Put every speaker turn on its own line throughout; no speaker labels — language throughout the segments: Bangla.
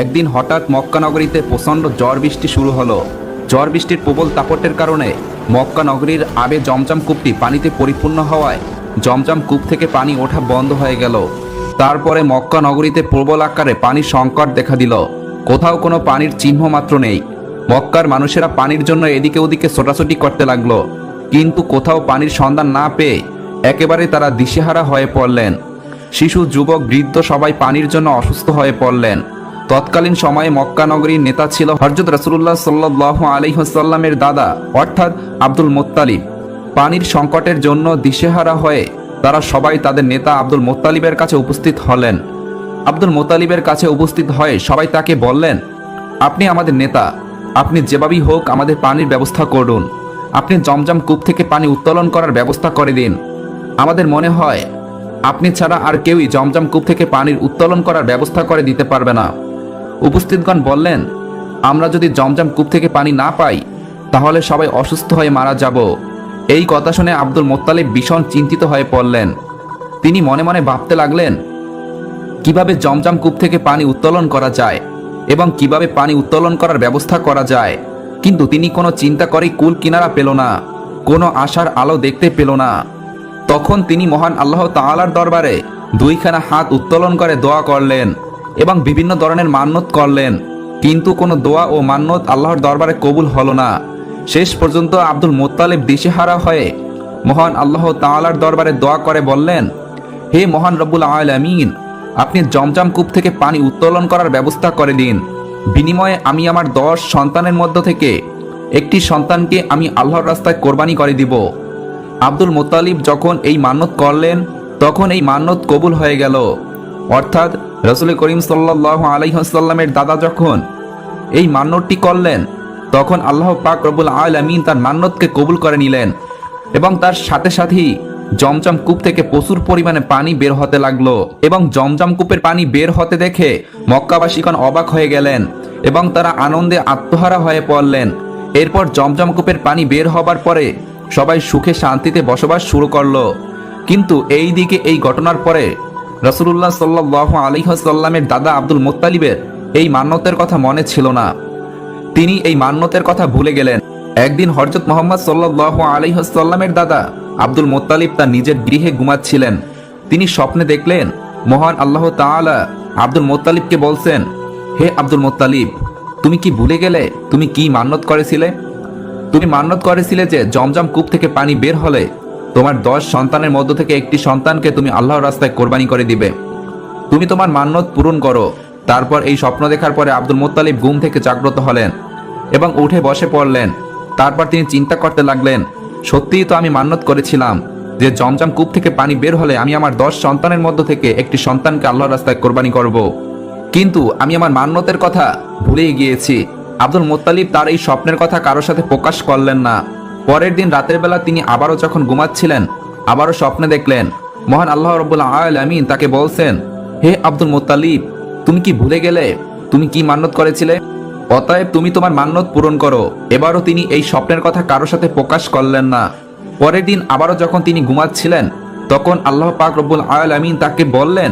একদিন হঠাৎ মক্কা নগরীতে প্রচণ্ড ঝড় বৃষ্টি শুরু হলো। ঝড় বৃষ্টির প্রবল দাপটের কারণে মক্কা নগরীর আবে জমজম কূপটি পানিতে পরিপূর্ণ হওয়ায় জমজম কূপ থেকে পানি ওঠা বন্ধ হয়ে গেল। তারপরে মক্কা নগরীতে প্রবল আকারে পানির সংকট দেখা দিল। কোথাও কোনো পানির চিহ্ন মাত্র নেই। মক্কার মানুষেরা পানির জন্য এদিকে ওদিকে ছোটাছুটি করতে লাগল। কিন্তু কোথাও পানির সন্ধান না পেয়ে একেবারে তারা দিশেহারা হয়ে পড়লেন। শিশু, যুবক, বৃদ্ধ সবাই পানির জন্য অসুস্থ হয়ে পড়লেন। তৎকালীন সময়ে মক্কা নগরীর নেতা ছিল হরজত রসুল্লাহ সাল্লাহ আলিহাসাল্লামের দাদা, অর্থাৎ আব্দুল মোত্তালিব। পানির সংকটের জন্য দিশেহারা হয়ে তারা সবাই তাদের নেতা আব্দুল মোত্তালিবের কাছে উপস্থিত হলেন। আব্দুল মোতালিবের কাছে উপস্থিত হয়ে সবাই তাকে বললেন, আপনি আমাদের নেতা। আপনি যেভাবেই হোক আমাদের পানির ব্যবস্থা করুন। আপনি জমজম কূপ থেকে পানি উত্তোলন করার ব্যবস্থা করে দিন। আমাদের মনে হয়, আপনি ছাড়া আর কেউই জমজম কূপ থেকে পানির উত্তোলন করার ব্যবস্থা করে দিতে পারবে না। উপস্থিতগণ বললেন, আমরা যদি জমজম কূপ থেকে পানি না পাই, তাহলে সবাই অসুস্থ হয়ে মারা যাব। এই কথা শুনে আব্দুল মোত্তালিব ভীষণ চিন্তিত হয়ে পড়লেন। তিনি মনে মনে ভাবতে লাগলেন, কীভাবে জমজম কূপ থেকে পানি উত্তোলন করা যায় এবং কীভাবে পানি উত্তোলন করার ব্যবস্থা করা যায়? কিন্তু তিনি কোনো চিন্তা করেই কুল কিনারা পেল না, কোনো আশার আলো দেখতে পেল না। তখন তিনি মহান আল্লাহ তাআলার দরবারে দুইখানা হাত উত্তোলন করে দোয়া করলেন এবং বিভিন্ন ধরনের মান্যত করলেন। কিন্তু কোনো দোয়া ও মান্যত আল্লাহর দরবারে কবুল হলো না। শেষ পর্যন্ত আব্দুল মোত্তালিব দিশেহারা হয়ে মহান আল্লাহ তাআলার দরবারে দোয়া করে বললেন, হে মহান রব্বুল আলামিন, আপনি জমজম কূপ থেকে পানি উত্তোলন করার ব্যবস্থা করে দিন। বিনিময়ে আমি আমার দশ সন্তানের মধ্য থেকে একটি সন্তানকে আমি আল্লাহর রাস্তায় কোরবানি করে দিব। আব্দুল মোত্তালিব যখন এই মান্যত করলেন, তখন এই মান্যত কবুল হয়ে গেল। অর্থাৎ রসুল করিম সাল্লাহ আলাইসাল্লামের দাদা যখন এই মান্যতটি করলেন, তখন আল্লাহ পাক রবুল আলমিন তার মান্যতকে কবুল করে নিলেন এবং তার সাথে সাথেই জমজম কূপ থেকে প্রচুর পরিমাণে পানি বের হতে লাগল এবং জমজম কূপের পানি বের হতে দেখে মক্কাবাসীগণ অবাক হয়ে গেলেন এবং তারা আনন্দে আত্মহারা হয়ে পড়লেন। এরপর জমজম কূপের পানি বের হবার পরে সবাই সুখে শান্তিতে বসবাস শুরু করল। কিন্তু এই দিকে এই ঘটনার পরে রসুল্লাহ সাল্লাহ আলিহাসাল্লামের দাদা আব্দুল মোত্তালিবের এই মান্যতের কথা মনে ছিল না। তিনি এই মান্যতের কথা ভুলে গেলেন। একদিন হরজত মোহাম্মদ সাল্লাহ আলিহাসাল্লামের দাদা আব্দুল মোত্তালিব তার নিজের গৃহে ঘুমাচ্ছিলেন। তিনি স্বপ্নে দেখলেন, মহান আল্লাহ তাআলা আব্দুল মোত্তালিবকে বলছেন, হে আব্দুল মোত্তালিব, তুমি কি ভুলে গেলে? তুমি কি মান্যত করেছিলে? তুমি মান্যত করেছিলে যে জমজম কূপ থেকে পানি বের হলে তোমার দশ সন্তানের মধ্য থেকে একটি সন্তানকে তুমি আল্লাহর রাস্তায় কোরবানি করে দিবে। তুমি তোমার মান্যত পূরণ করো। তারপর এই স্বপ্ন দেখার পরে আব্দুল মোত্তালিব ঘুম থেকে জাগ্রত হলেন এবং উঠে বসে পড়লেন। তারপর তিনি চিন্তা করতে লাগলেন, সত্যিই তো আমি মান্যত করেছিলাম যে জমজম কূপ থেকে পানি বের হলে আমি আমার দশ সন্তানের মধ্য থেকে একটি সন্তানকে আল্লাহর রাস্তায় কোরবানি করব। কিন্তু আমি আমার মান্যতের কথা ভুলেই গিয়েছি। আব্দুল মোত্তালিব তার এই স্বপ্নের কথা কারোর সাথে প্রকাশ করলেন না। পরের দিন রাতের বেলা তিনি আবারও যখন ঘুমাচ্ছিলেন, আবারও স্বপ্নে দেখলেন। মহান আল্লাহ রবুল্লা আমিন তাকে বলছেন, হে আব্দুল মোত্তালিব, তুমি কি ভুলে গেলে? তুমি কি মান্যত করেছিলে? অতএব তুমি তোমার মান্যত পূরণ করো। এবারও তিনি এই স্বপ্নের কথা কারোর সাথে প্রকাশ করলেন না। পরের দিন আবারও যখন তিনি ঘুমাচ্ছিলেন, তখন আল্লাহ পাক রব্বুল আমিন তাকে বললেন,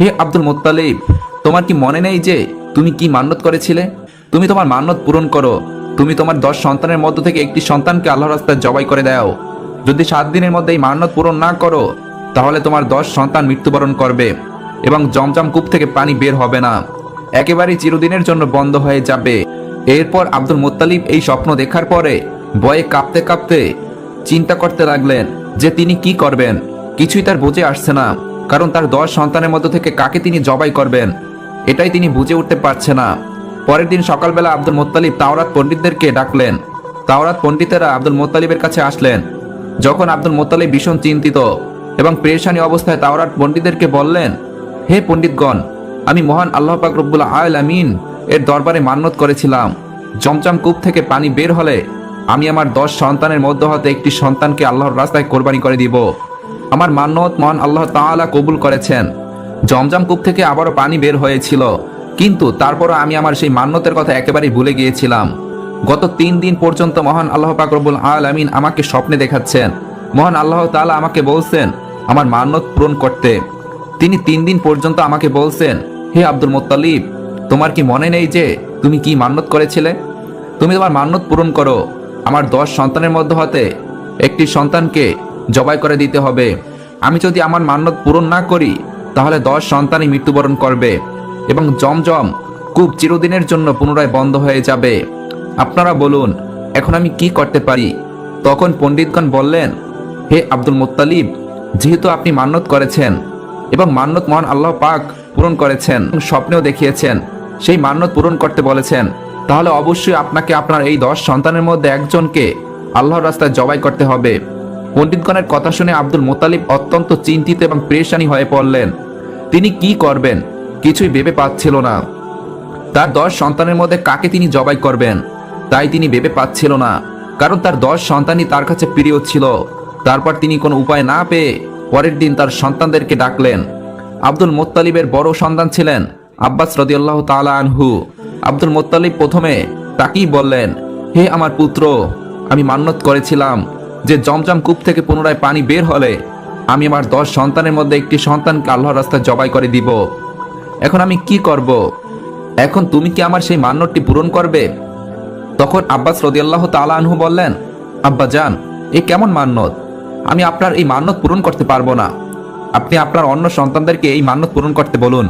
হে আব্দুল মোত্তালিব, তোমার কি মনে নেই যে তুমি কি মান্যত করেছিলে? তুমি তোমার মান্যত পূরণ করো। তুমি তোমার দশ সন্তানের মধ্য থেকে একটি সন্তানকে আল্লাহর রাস্তায় জবাই করে দাও। যদি সাত দিনের মধ্যে এই মান্যত পূরণ না করো, তাহলে তোমার দশ সন্তান মৃত্যুবরণ করবে এবং জমজম কূপ থেকে পানি বের হবে না। একেবারেই চিরদিনের জন্য বন্ধ হয়ে যাবে। এরপর আব্দুল মোত্তালিব এই স্বপ্ন দেখার পরে বয়ে কাঁপতে কাঁপতে চিন্তা করতে লাগলেন যে তিনি কি করবেন। কিছুই তার বুঝে আসছে না, কারণ তার দশ সন্তানের মধ্য থেকে কাকে তিনি জবাই করবেন, এটাই তিনি বুঝে উঠতে পারছে না। পরের দিন সকালবেলা আব্দুল মোত্তালিব তাওরাত পণ্ডিতদেরকে ডাকলেন। তাওরাত পণ্ডিতেরা আব্দুল মোত্তালিবের কাছে আসলেন। যখন আব্দুল মোত্তালিব ভীষণ চিন্তিত এবং পেরেশানি অবস্থায় তাওরাত পণ্ডিতদেরকে বললেন, হে পণ্ডিতগণ, আমি মহান আল্লাহ পাক রব্বুল আল আমিন এর দরবারে মান্যত করেছিলাম। জমজম কূপ থেকে পানি বের হলে আমি আমার দশ সন্তানের মধ্য হতে একটি সন্তানকে আল্লাহর রাস্তায় কোরবানি করে দিব। আমার মান্যত মহান আল্লাহ তাআলা কবুল করেছেন। জমজম কূপ থেকে আবারও পানি বের হয়েছিল। কিন্তু তারপরও আমি আমার সেই মান্যতের কথা একেবারেই ভুলে গিয়েছিলাম। গত তিন দিন পর্যন্ত মহান আল্লাহ পাক রব্বুল আল আমিন আমাকে স্বপ্নে দেখাচ্ছেন। মহান আল্লাহ তাআলা আমাকে বলছেন, আমার মান্যত পূরণ করতে। তিনি তিন দিন পর্যন্ত আমাকে বলছেন, হে আব্দুল মোত্তালিব, তোমার কি মনে নেই যে তুমি কি মান্যত করেছিলে? তুমি তোমার মান্যত পূরণ করো। আমার দশ সন্তানের মধ্য হতে একটি সন্তানকে জবাই করে দিতে হবে। আমি যদি আমার মান্যত পূরণ না করি, তাহলে দশ সন্তানই মৃত্যুবরণ করবে। এবং জমজম কূপ চিরদিনের জন্য পুনরায় বন্ধ হয়ে যাবে। আপনারা বলুন, এখন আমি কি করতে পারি? তখন পণ্ডিতগণ বললেন, হে আব্দুল মুত্তালিব, যেহেতু আপনি মান্যত করেছেন এবং মান্যত মহান আল্লাহ পাক পূরণ করেছেন স্বপ্নেও দেখিয়েছেন, সেই মান্যত পূরণ করতে বলেছেন, তাহলে অবশ্যই আপনাকে আপনার এই দশ সন্তানের মধ্যে একজনকে আল্লাহর রাস্তায় জবাই করতে হবে। পণ্ডিতগণের কথা শুনে আব্দুল মোতালিব অত্যন্ত চিন্তিত এবং পেরেশানি হয়ে পড়লেন। তিনি কি করবেন? কিছুই ভেবে পাচ্ছিল না। তার দশ সন্তানের মধ্যে কাকে তিনি জবাই করবেন, তাই তিনি ভেবে পাচ্ছিল না। কারণ তার দশ সন্তানই তার কাছে প্রিয় ছিল। তারপর তিনি কোনো উপায় না পেয়ে পরের দিন তার সন্তানদেরকে ডাকলেন। আব্দুল মোত্তালিবের বড় সন্তান ছিলেন আব্বাস রদিয়াল্লাহ তালা আনহু। আব্দুল মোত্তালিব প্রথমে তাকেই বললেন, হে আমার পুত্র, আমি মান্যত করেছিলাম যে জমজম কূপ থেকে পুনরায় পানি বের হলে আমি আমার দশ সন্তানের মধ্যে একটি সন্তানকে আল্লাহর রাস্তায় জবাই করে দিব। এখন আমি কি করব? এখন তুমি কি আমার সেই মান্যতটি পূরণ করবে? তখন আব্বাস রদিয়াল্লাহ তালা আনহু বললেন, আব্বা যান এ কেমন মান্যত? আমি আপনার এই মান্যত পূরণ করতে পারব না। আপনি আপনার অন্য সন্তানদেরকে এই মান্যত পূরণ করতে বলুন।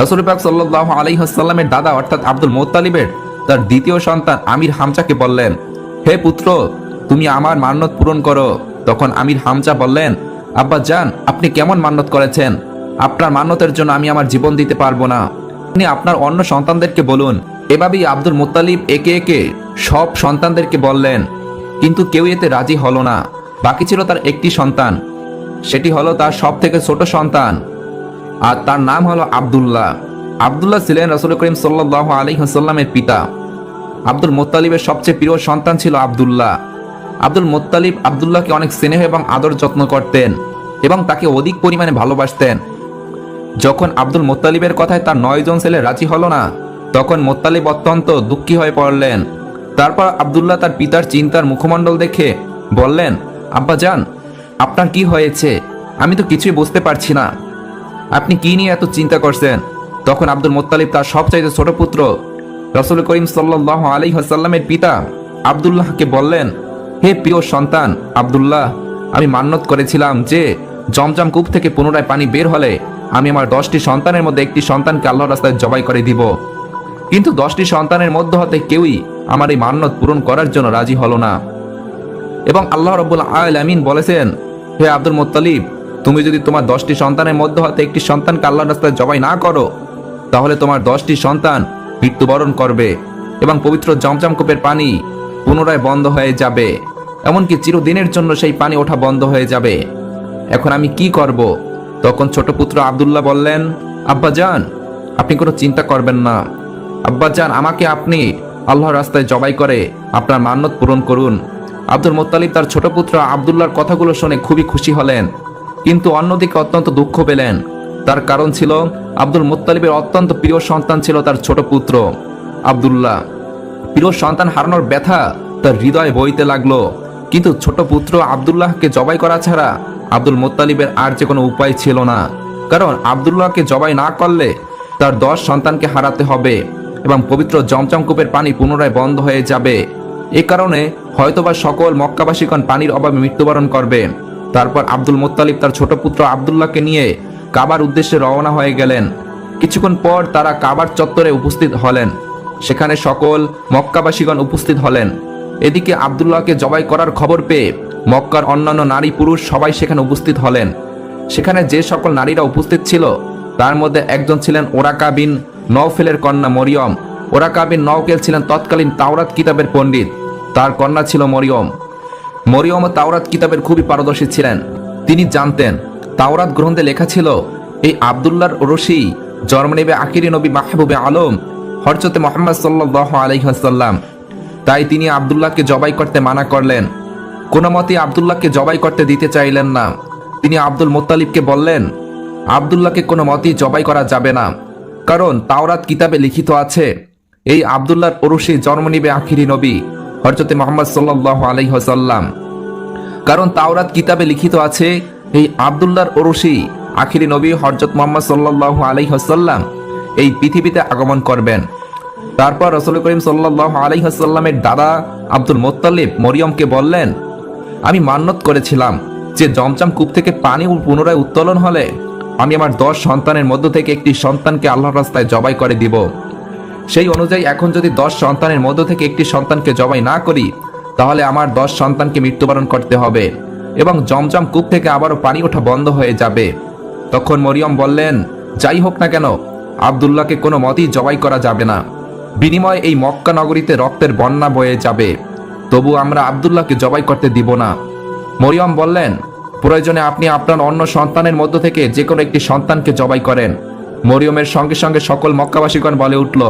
রসুল পাক সাল্লাহ আলাইহাসাল্লামের দাদা অর্থাৎ আব্দুল মোত্তালিবের তার দ্বিতীয় সন্তান আমির হামচাকে বললেন, হে পুত্র, তুমি আমার মান্যত পূরণ করো। তখন আমির হামচা বললেন, আব্বা যান আপনি কেমন মান্যত করেছেন? আপনার মান্যতের জন্য আমি আমার জীবন দিতে পারব না। আপনি আপনার অন্য সন্তানদেরকে বলুন। এভাবেই আব্দুল মোত্তালিব একে একে সব সন্তানদেরকে বললেন। কিন্তু কেউ এতে রাজি হলো না। বাকি ছিল তার একটি সন্তান। সেটি হলো তার সব থেকে ছোট সন্তান। আর তার নাম হলো আব্দুল্লাহ। আব্দুল্লাহ ছিলেন রসুল করিম সাল্লাহ আলী হাসাল্লামের পিতা। আব্দুল মোত্তালিবের সবচেয়ে প্রিয় সন্তান ছিল আব্দুল্লাহ। আব্দুল মোত্তালিব আবদুল্লাহকে অনেক স্নেহ এবং আদর যত্ন করতেন এবং তাকে অধিক পরিমাণে ভালোবাসতেন। যখন আব্দুল মোত্তালিবের কথায় তার নয়জন ছেলে রাজি হলো না, তখন মোত্তালিব অত্যন্ত দুঃখী হয়ে পড়লেন। তারপর আব্দুল্লাহ তার পিতার চিন্তার মুখমণ্ডল দেখে বললেন, আব্বা যান আপনার কি হয়েছে? আমি তো কিছুই বুঝতে পারছি না। আপনি কি নিয়ে এত চিন্তা করছেন? তখন আব্দুল মোত্তালিব তার সবচাইতে ছোট পুত্র রসুল করিম সাল্লাহ আলী হাসাল্লামের পিতা আবদুল্লাহকে বললেন, হে প্রিয় সন্তান আবদুল্লাহ, আমি মান্যত করেছিলাম যে জমজম কূপ থেকে পুনরায় পানি বের হলে আমি আমার দশটি সন্তানের মধ্যে একটি সন্তানকে আল্লাহর রাস্তায় জবাই করে দিব। কিন্তু দশটি সন্তানের মধ্য হতে কেউই আমার এই মান্যত পূরণ করার জন্য রাজি হলো না। এবং আল্লাহ রব্বুল আমিন বলেছেন, হে আব্দুল মোত্তালিব, তুমি যদি তোমার দশটি সন্তানের মধ্যে হতে একটি সন্তানকে আল্লাহর রাস্তায় জবাই না করো, তাহলে তোমার দশটি সন্তান মৃত্যুবরণ করবে এবং পবিত্র জমজম কূপের পানি পুনরায় বন্ধ হয়ে যাবে। এমনকি চিরদিনের জন্য সেই পানি ওঠা বন্ধ হয়ে যাবে। এখন আমি কি করব? তখন ছোট পুত্র আবদুল্লাহ বললেন, আব্বা যান আপনি কোনো চিন্তা করবেন না। আব্বা যান আমাকে আপনি আল্লাহর রাস্তায় জবাই করে আপনার মান্যত পূরণ করুন। আব্দুল মোত্তালিব তার ছোট পুত্র আবদুল্লাহর কথাগুলো শুনে খুবই খুশি হলেন, কিন্তু অন্যদিকে অত্যন্ত দুঃখ পেলেন। তার কারণ ছিল, আব্দুল মোত্তালিবের অত্যন্ত প্রিয় সন্তান ছিল তার ছোট পুত্র আবদুল্লাহ। প্রিয় সন্তান হারানোর ব্যথা তার হৃদয়ে বইতে লাগল। কিন্তু ছোট পুত্র আবদুল্লাহকে জবাই করা ছাড়া আব্দুল মোত্তালিবের আর যে কোনো উপায় ছিল না। কারণ আবদুল্লাহকে জবাই না করলে তার দশ সন্তানকে হারাতে হবে এবং পবিত্র জমচমকূপের পানি পুনরায় বন্ধ হয়ে যাবে। এ কারণে হয়তোবা সকল মক্কাবাসীগণ পানির অভাবে মৃত্যুবরণ করবে। তারপর আব্দুল মোত্তালিব তার ছোট পুত্র আবদুল্লাহকে নিয়ে কাবার উদ্দেশ্যে রওনা হয়ে গেলেন। কিছুক্ষণ পর তারা কাবার চত্বরে উপস্থিত হলেন। সেখানে সকল মক্কাবাসীগণ উপস্থিত হলেন। এদিকে আবদুল্লাহকে জবাই করার খবর পেয়ে মক্কার অন্যান্য নারী পুরুষ সবাই সেখানে উপস্থিত হলেন। সেখানে যে সকল নারীরা উপস্থিত ছিল, তার মধ্যে একজন ছিলেন ওরাকা বিন নওফেলের কন্যা মরিয়ম। ওরাকা বিন নওকেল ছিলেন তৎকালীন তাওরাত কিতাবের পণ্ডিত। তার কন্যা ছিল মরিয়ম। মরিয়ম তাওরাত কিতাবের খুবই পারদর্শী ছিলেন। তিনি জানতেন, তাওরাত গ্রন্থে লেখা ছিল, এই আবদুল্লাহর রশি জন্ম নেবে আকিরি নবী মাহবুবে আলম হরচতে মোহাম্মদ সাল্লাহ আলহাসাল্লাম তাই তিনি আবদুল্লাহকে জবাই করতে মানা করলেন। কোনো মতে আবদুল্লাহকে জবাই করতে দিতে চাইলেন না। তিনি আব্দুল মোত্তালিবকে বললেন, আবদুল্লাহকে কোনো মতেই জবাই করা যাবে না। কারণ তাওরাত কিতাবে লিখিত আছে, এই আবদুল্লাহর ওরসি জন্ম নিবে আখিরি নবী হরজতে মোহাম্মদ সাল্লাহ আলহ্লাম কারণ তাওরাত কিতাবে লিখিত আছে, এই আবদুল্লাহর ওরসি আখিরি নবী হরজত মোহাম্মদ সাল্লাহ আলহ্লাম এই পৃথিবীতে আগমন করবেন। তারপর রসুল করিম সাল্লাহ আলহিহাসাল্লামের দাদা আব্দুল মোত্তালিব মরিয়মকে বললেন, আমি মান্যত করেছিলাম যে জমজম কূপ থেকে পানি পুনরায় উত্তোলন হলে আমি আমার দশ সন্তানের মধ্য থেকে একটি সন্তানকে আল্লাহর রাস্তায় জবাই করে দিব। সেই অনুযায়ী এখন যদি দশ সন্তানের মধ্য থেকে একটি সন্তানকে জবাই না করি, তাহলে আমার দশ সন্তানকে মৃত্যুবরণ করতে হবে এবং জমজম কূপ থেকে আবারও পানি ওঠা বন্ধ হয়ে যাবে। তখন মরিয়ম বললেন, যাই হোক না কেন, আবদুল্লাহকে কোনো মতেই জবাই করা যাবে না। বিনিময়ে এই মক্কা নগরীতে রক্তের বন্যা বয়ে যাবে। তবু আমরা আবদুল্লাহকে জবাই করতে দিব না। মরিয়ম বললেন, প্রয়োজনে আপনি আপনার অন্য সন্তানের মধ্য থেকে যে কোনো একটি সন্তানকে জবাই করেন। মরিয়মের সঙ্গে সঙ্গে সকল মক্কাবাসীগণ বলে উঠল,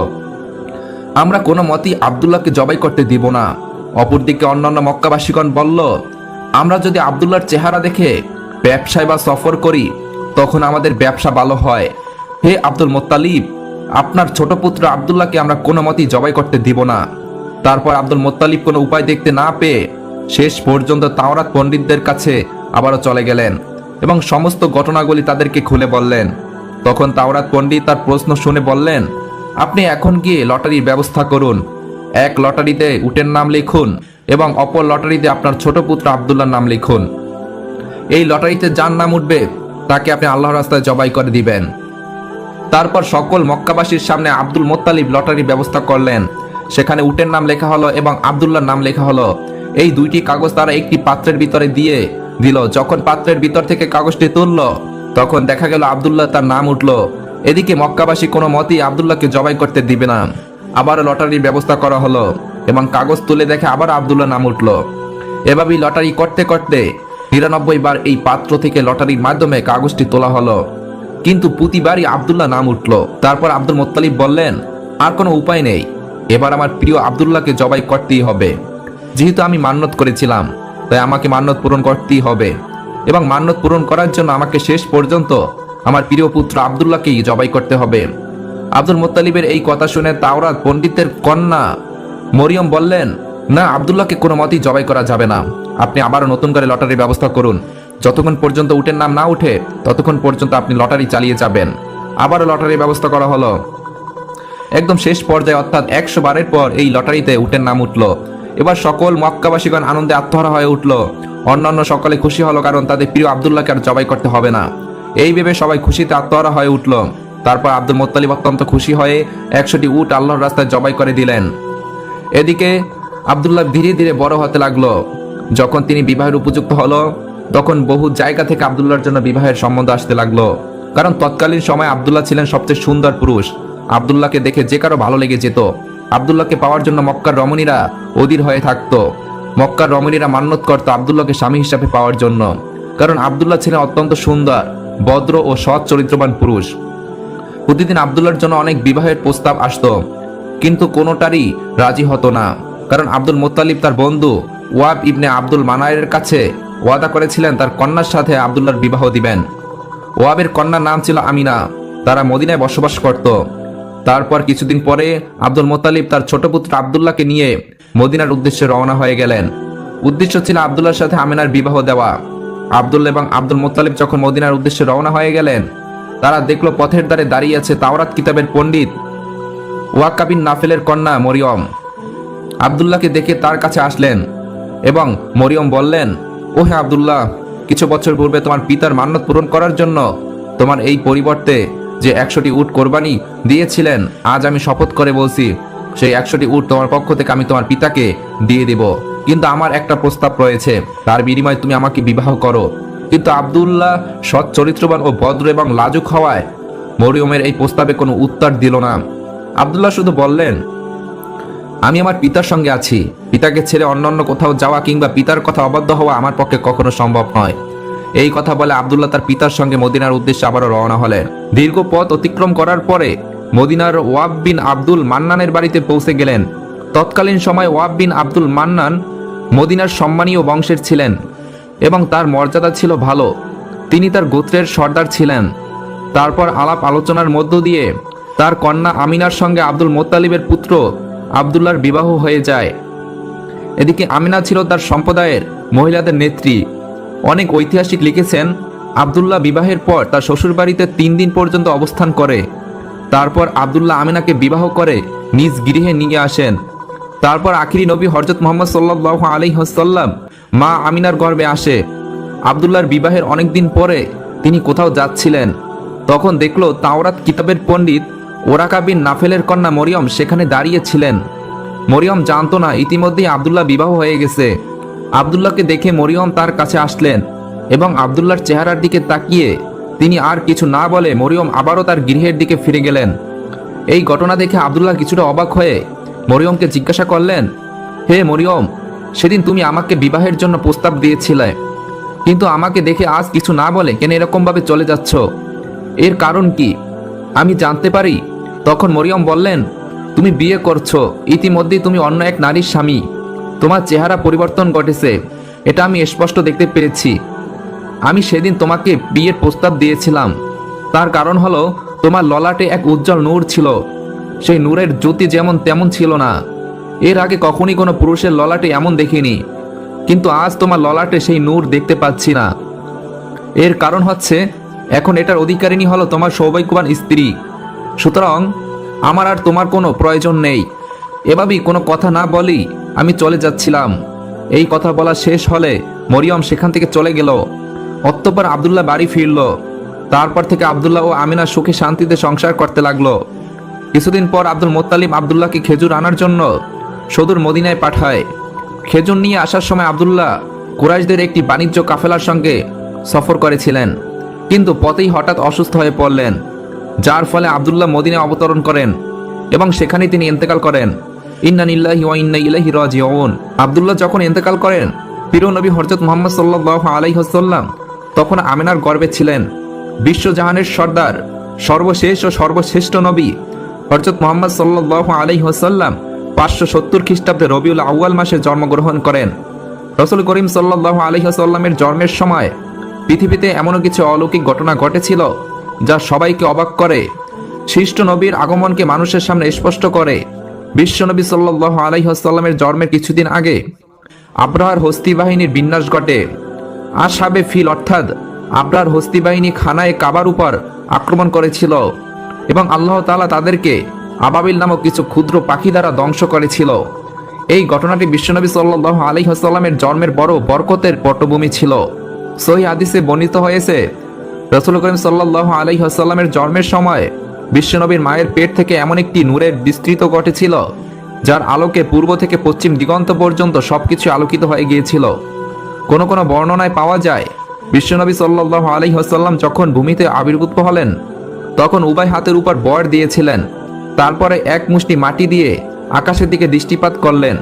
আমরা কোনো মতেই আবদুল্লাহকে জবাই করতে দিব না। অপরদিকে অন্যান্য মক্কাবাসীগণ বলল, আমরা যদি আবদুল্লাহর চেহারা দেখে ব্যবসায় বা সফর করি, তখন আমাদের ব্যবসা ভালো হয়। হে আব্দুল মোত্তালিব আপনার ছোট পুত্র আবদুল্লাহকে আমরা কোনো মতেই জবাই করতে দিব না। তারপর আব্দুল মোত্তালিব কোনো উপায় দেখতে না পেয়ে শেষ পর্যন্ত তাওরাত পণ্ডিতদের কাছে আবারও চলে গেলেন এবং সমস্ত ঘটনাগুলি তাদেরকে খুলে বললেন। তখন তাওরাত পণ্ডিত তার প্রশ্ন শুনে বললেন, আপনি এখন গিয়ে লটারির ব্যবস্থা করুন। এক লটারিতে উটের নাম লিখুন এবং অপর লটারিতে আপনার ছোট পুত্র আবদুল্লার নাম লিখুন। এই লটারিতে যার নাম উঠবে তাকে আপনি আল্লাহর রাস্তায় জবাই করে দিবেন। তারপর সকল মক্কাবাসীর সামনে আব্দুল মোত্তালিব লটারির ব্যবস্থা করলেন। সেখানে উটের নাম লেখা হলো এবং আবদুল্লার নাম লেখা হলো। এই দুইটি কাগজ তারা একটি পাত্রের ভিতরে দিয়ে দিল। যখন পাত্রের ভিতর থেকে কাগজটি তুলল, তখন দেখা গেল আবদুল্লাহ তার নাম উঠল। এদিকে মক্কাবাসী কোনো মতেই আবদুল্লাহকে জবাই করতে দিবে না। আবার লটারির ব্যবস্থা করা হলো এবং কাগজ তুলে দেখে আবার আবদুল্লাহ নাম উঠল। এভাবেই লটারি করতে করতে নিরানব্বই বার এই পাত্র থেকে লটারির মাধ্যমে কাগজটি তোলা হলো। কিন্তু প্রতিবারই আবদুল্লাহ নাম উঠল। তারপর আব্দুল মোত্তালিব বললেন, আর কোনো উপায় নেই। এবার আমার প্রিয় আবদুল্লাহকে জবাই করতেই হবে। যেহেতু আমি মান্যত করেছিলাম, তাই আমাকে মান্যত পূরণ করতেই হবে। এবং মান্যত পূরণ করার জন্য আমাকে শেষ পর্যন্ত আমার প্রিয় পুত্র আবদুল্লাহকেই জবাই করতে হবে। আব্দুল মোত্তালিবের এই কথা শুনে তাওরাত পণ্ডিতের কন্যা মরিয়ম বললেন, না, আবদুল্লাহকে কোনো মতেই জবাই করা যাবে না। আপনি আবারও নতুন করে লটারির ব্যবস্থা করুন। যতক্ষণ পর্যন্ত উটের নাম না উঠে, ততক্ষণ পর্যন্ত আপনি লটারি চালিয়ে যাবেন। আবারও লটারির ব্যবস্থা করা হলো। একদম শেষ পর্যায়ে অর্থাৎ একশো বারের পর এই লটারিতে উটের নাম উঠল। এবার সকল মক্কাবাসীগণ আনন্দে আত্মহারা হয়ে উঠল। অন্যান্য সকলে খুশি হলো কারণ তাদের প্রিয় আবদুল্লাহকে আর জবাই করতে হবে না। এই ভেবে সবাই খুশিতে আত্মহারা হয়ে উঠল। তারপর আব্দুল মোত্তালিব অত্যন্ত খুশি হয়ে একশোটি উট আল্লাহর রাস্তায় জবাই করে দিলেন। এদিকে আবদুল্লাহ ধীরে ধীরে বড় হতে লাগল। যখন তিনি বিবাহের উপযুক্ত হলো তখন বহু জায়গা থেকে আবদুল্লাহর জন্য বিবাহের সম্বন্ধ আসতে লাগল। কারণ তৎকালীন সময় আবদুল্লাহ ছিলেন সবচেয়ে সুন্দর পুরুষ। আবদুল্লাহকে দেখে যে কারও ভালো লেগে যেত, আবদুল্লাহকে পাওয়ার জন্য মক্কার রমণীরা অধীর হয়ে থাকতো। মক্কার রমণীরা মান্যত করত আবদুল্লাহকে স্বামী হিসাবে পাওয়ার জন্য। কারণ আবদুল্লাহ ছিলেন অত্যন্ত সুন্দর, ভদ্র ও সৎ চরিত্রবান পুরুষ। প্রতিদিন আবদুল্লার জন্য অনেক বিবাহের প্রস্তাব আসতো, কিন্তু কোনোটারই রাজি হতো না। কারণ আব্দুল মোত্তালিব তার বন্ধু ওয়াব ইবনে আব্দুল মানায়ের কাছে ওয়াদা করেছিলেন তার কন্যার সাথে আবদুল্লার বিবাহ দিবেন। ওয়াবের কন্যার নাম ছিল আমিনা, তারা মদিনায় বসবাস করত। তারপর কিছুদিন পরে আব্দুল মোতালিব তার ছোট পুত্র আবদুল্লাহকে নিয়ে মদিনার উদ্দেশ্যে রওনা হয়ে গেলেন। উদ্দেশ্য ছিল আবদুল্লার সাথে আমিনার বিবাহ দেওয়া। আবদুল্লা এবং আব্দুল মোতালিব যখন মদিনার উদ্দেশ্যে রওনা হয়ে গেলেন, তারা দেখল পথের দ্বারে দাঁড়িয়ে আছে তাওরাত কিতাবের পণ্ডিত ওয়াক্কাবিন নাফেলের কন্যা মরিয়ম। আবদুল্লাহকে দেখে তার কাছে আসলেন এবং মরিয়ম বললেন ও হে আবদুল্লাহ, কিছু বছর পূর্বে তোমার পিতার মান্যত পূরণ করার জন্য তোমার এই পরিবর্তে যে একশোটি উট কোরবানি দিয়েছিলেন, আজ আমি শপথ করে বলছি, সেই একশোটি উট তোমার পক্ষ থেকে আমি তোমার পিতাকে দিয়ে দেব। কিন্তু আমার একটা প্রস্তাব রয়েছে, তার বিনিময়ে তুমি আমাকে বিবাহ করো। কিন্তু আবদুল্লাহ সৎ, চরিত্রবান ও ভদ্র এবং লাজুক হওয়ায় মরিয়মের এই প্রস্তাবে কোনো উত্তর দিল না। আবদুল্লাহ শুধু বললেন আমি আমার পিতার সঙ্গে আছি। পিতাকে ছেড়ে অন্যান্য কোথাও যাওয়া কিংবা পিতার কথা অবাধ্য হওয়া আমার পক্ষে কখনো সম্ভব নয়। এই কথা বলে আবদুল্লাহ তার পিতার সঙ্গে মদিনার উদ্দেশ্যে আবারও রওনা হলেন। দীর্ঘ পথ অতিক্রম করার পরে মদিনার ওয়াব বিন আব্দুল মান্নানের বাড়িতে পৌঁছে গেলেন। তৎকালীন সময় ওয়াব বিন আব্দুল মান্নান মদিনার সম্মানীয় বংশের ছিলেন এবং তার মর্যাদা ছিল ভালো। তিনি তার গোত্রের সর্দার ছিলেন। তারপর আলাপ আলোচনার মধ্য দিয়ে তার কন্যা আমিনার সঙ্গে আব্দুল মোত্তালিবের পুত্র আবদুল্লার বিবাহ হয়ে যায়। এদিকে আমিনা ছিল তার সম্প্রদায়ের মহিলাদের নেত্রী। অনেক ঐতিহাসিক লিখেছেন, আবদুল্লাহ বিবাহের পর তার শ্বশুরবাড়িতে তিন দিন পর্যন্ত অবস্থান করে। তারপর আবদুল্লাহ আমিনাকে বিবাহ করে নিজ গৃহে নিয়ে আসেন। তারপর আখিরি নবী হরজত মোহাম্মদ সাল্লাহ আলী হাসাল্লাম মা আমিনার গর্বে আসে। আবদুল্লাহর বিবাহের অনেক দিন পরে তিনি কোথাও যাচ্ছিলেন। তখন দেখল তাওরাত কিতাবের পণ্ডিত ওরাকা বিন নাফেলের কন্যা মরিয়ম সেখানে দাঁড়িয়েছিলেন। মরিয়ম জানত না, ইতিমধ্যেই আবদুল্লাহ বিবাহ হয়ে গেছে। আবদুল্লাহকে দেখে মরিয়ম তার কাছে আসলেন এবং আবদুল্লাহর চেহারার দিকে তাকিয়ে তিনি আর কিছু না বলে মরিয়ম আবারও তার গৃহের দিকে ফিরে গেলেন। এই ঘটনা দেখে আবদুল্লাহ কিছুটা অবাক হয়ে মরিয়মকে জিজ্ঞাসা করলেন, হে মরিয়ম, সেদিন তুমি আমাকে বিবাহের জন্য প্রস্তাব দিয়েছিলে, কিন্তু আমাকে দেখে আজ কিছু না বলে কেন এরকমভাবে চলে যাচ্ছ? এর কারণ কি? আমি জানতে পারি। তখন মরিয়ম বললেন, তুমি বিয়ে করছ, ইতিমধ্যেই তুমি অন্য এক নারীর স্বামী। তোমার চেহারা পরিবর্তন ঘটেছে, এটা আমি স্পষ্ট দেখতে পেরেছি। আমি সেদিন তোমাকে বিয়ের প্রস্তাব দিয়েছিলাম। তার কারণ হলো, তোমার ললাটে এক উজ্জ্বল নূর ছিল। সেই নূরের জ্যোতি যেমন তেমন ছিল না। এর আগে কখনই কোনো পুরুষের ললাটে এমন দেখিনি। কিন্তু আজ তোমার ললাটে সেই নূর দেখতে পাচ্ছি না। এর কারণ হচ্ছে এখন এটার অধিকারিণী হলো তোমার সৌভাগ্যবান স্ত্রী। সুতরাং আমার আর তোমার কোনো প্রয়োজন নেই। এভাবেই কোনো কথা না বলি আমি চলে যাচ্ছিলাম। এই কথা বলা শেষ হলে মরিয়ম সেখান থেকে চলে গেল। অতঃপর আবদুল্লাহ বাড়ি ফিরল। তারপর থেকে আবদুল্লাহ ও আমিনা সুখে শান্তিতে সংসার করতে লাগল। কিছুদিন পর আব্দুল মোত্তালিম আবদুল্লাহকে খেজুর আনার জন্য সদূর মদিনায় পাঠায়। খেজুর নিয়ে আসার সময় আবদুল্লাহ কুরাইশদের একটি বাণিজ্য কাফেলার সঙ্গে সফর করেছিলেন। কিন্তু পথেই হঠাৎ অসুস্থ হয়ে পড়লেন, যার ফলে আবদুল্লাহ মদিনায় অবতরণ করেন এবং সেখানে তিনি ইন্তেকাল করেন। ইন্না নিল্লাহি ওয়া ইন্না আবদুল্লাহ যখন ইন্তেকাল করেন প্রিয় নবী হযরত মুহাম্মদ সাল্লাল্লাহু আলাইহি ওয়াসাল্লাম তখন আমিনার গর্বে ছিলেন। বিশ্বজাহানের সর্দার, সর্বশেষ ও সর্বশ্রেষ্ঠ নবী হযরত মুহাম্মদ সাল্লাল্লাহু আলাইহি ওয়াসাল্লাম পাঁচশো সত্তর খ্রিস্টাব্দে রবিউল আউয়াল মাসে জন্মগ্রহণ করেন। রসুল করিম সাল্লাল্লাহু আলাইহি ওয়াসাল্লামের জন্মের সময় পৃথিবীতে এমনও কিছু অলৌকিক ঘটনা ঘটেছিল যা সবাইকে অবাক করে। খ্রিস্ট নবীর আগমনকে মানুষের সামনে স্পষ্ট করে। বিশ্বনবী সাল্লাল্লাহু আলাইহি ওয়াসাল্লামের জন্মের কিছুদিন আগে আব্রাহার হস্তি বাহিনীর বিন্যাস ঘটে। আসাবে ফিল অর্থাৎ আব্রাহার হস্তি বাহিনী খানায় কাবার উপর আক্রমণ করেছিল এবং আল্লাহ তালা তাদেরকে আবাবিল নামক কিছু ক্ষুদ্র পাখি দ্বারা ধ্বংস করেছিল। এই ঘটনাটি বিশ্বনবী সাল্লাল্লাহু আলাইহি ওয়াসাল্লামের জন্মের বড় বরকতের পটভূমি ছিল। সহি হাদিসে বর্ণিত হয়েছে, রসুল করিম সাল্লাল্লাহু আলাইহি ওয়াসাল্লামের জন্মের সময় বিশ্বনবীর মায়ের পেট থেকে এমন একটি নূরের বিস্তৃত ঘটেছিল যার আলোকে পূর্ব থেকে পশ্চিম দিগন্ত পর্যন্ত সবকিছু আলোকিত হয়ে গিয়েছিল। কোনো কোনো বর্ণনায় পাওয়া যায়, বিশ্বনবী সাল্লাল্লাহু আলাইহি ওয়াসাল্লাম যখন ভূমিতে আবির্ভূত হলেন, তখন উভয় হাতের উপর বর দিয়েছিলেন, তারপরে এক মুষ্টি মাটি দিয়ে আকাশের দিকে দৃষ্টিপাত করলেন।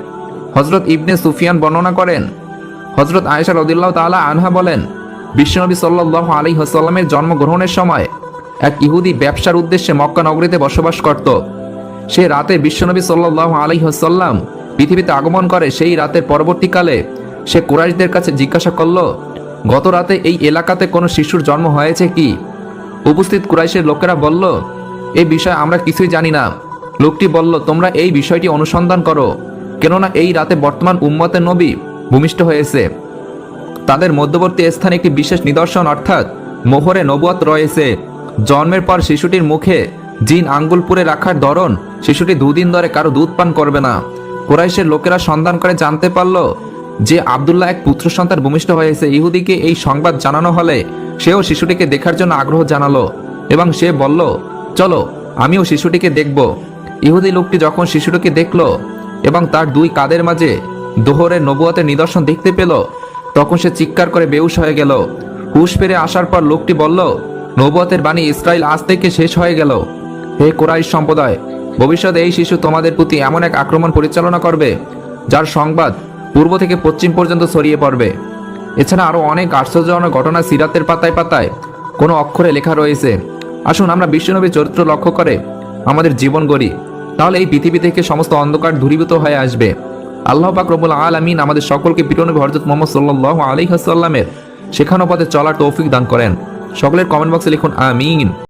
হজরত ইবনে সুফিয়ান বর্ণনা করেন হজরত আয়েশা রদিল্লাহ তাআলা আনহা বলেন, বিশ্বনবী সাল্লাল্লাহু আলী ওয়াসাল্লামের জন্মগ্রহণের সময় এক ইহুদি ব্যবসার উদ্দেশ্যে মক্কা নগরীতে বসবাস করত। সে রাতে বিশ্বনবী সাল্লাল্লাহু আলাইহি ওয়াসাল্লাম পৃথিবীতে আগমন করে, সেই রাতের পরবর্তীকালে সে কুরাইশদের কাছে জিজ্ঞাসা করল, গত রাতে এই এলাকাতে কোনো শিশুর জন্ম হয়েছে কি? উপস্থিত কুরাইশের লোকেরা বলল এই বিষয়ে আমরা কিছুই জানি না। লোকটি বলল, তোমরা এই বিষয়টি অনুসন্ধান করো, কেননা এই রাতে বর্তমান উম্মতের নবী ভূমিষ্ঠ হয়েছে। তাদের মধ্যবর্তী স্থানে একটি বিশেষ নিদর্শন, অর্থাৎ মোহরে নবুয়াত রয়েছে। জন্মের পর শিশুটির মুখে জিন আঙ্গুল পুরে রাখার ধরন শিশুটি দুদিন ধরে কারও দুধ পান করবে না। কোরাইশের লোকেরা সন্ধান করে জানতে পারল যে আবদুল্লাহ এক পুত্র সন্তান ভূমিষ্ঠ হয়েছে। ইহুদিকে এই সংবাদ জানানো হলে সেও শিশুটিকে দেখার জন্য আগ্রহ জানালো এবং সে বলল, চলো, আমিও শিশুটিকে দেখব। ইহুদি লোকটি যখন শিশুটিকে দেখল এবং তার দুই কাদের মাঝে দোহরের নবুয়াতের নিদর্শন দেখতে পেল। তখন সে চিৎকার করে বেউস হয়ে গেল। হুশ ফিরে আসার পর লোকটি বলল, নবুয়াতের বাণী ইসরায়েল আজ থেকে শেষ হয়ে গেল। হে কোরাইশ সম্প্রদায়, ভবিষ্যতে এই শিশু তোমাদের প্রতি এমন এক আক্রমণ পরিচালনা করবে, যার সংবাদ পূর্ব থেকে পশ্চিম পর্যন্ত ছড়িয়ে পড়বে। এছাড়া আরও অনেক আশ্চর্যজনক ঘটনা সিরাতের পাতায় পাতায় কোনো অক্ষরে লেখা রয়েছে। আসুন আমরা বিশ্বনবীর চরিত্র লক্ষ্য করে আমাদের জীবন গড়ি। তাহলে এই পৃথিবী থেকে সমস্ত অন্ধকার দূরীভূত হয়ে আসবে। আল্লাহ পাক রবুল আলমিন আমাদের সকলকে পিটনবী হরজত মোহাম্মদ সাল্লাহ আলাইহি ওয়াসাল্লামের শেখানো পথে চলার তৌফিক দান করেন। সকলের কমেন্ট বক্সে লিখুন, আমিন।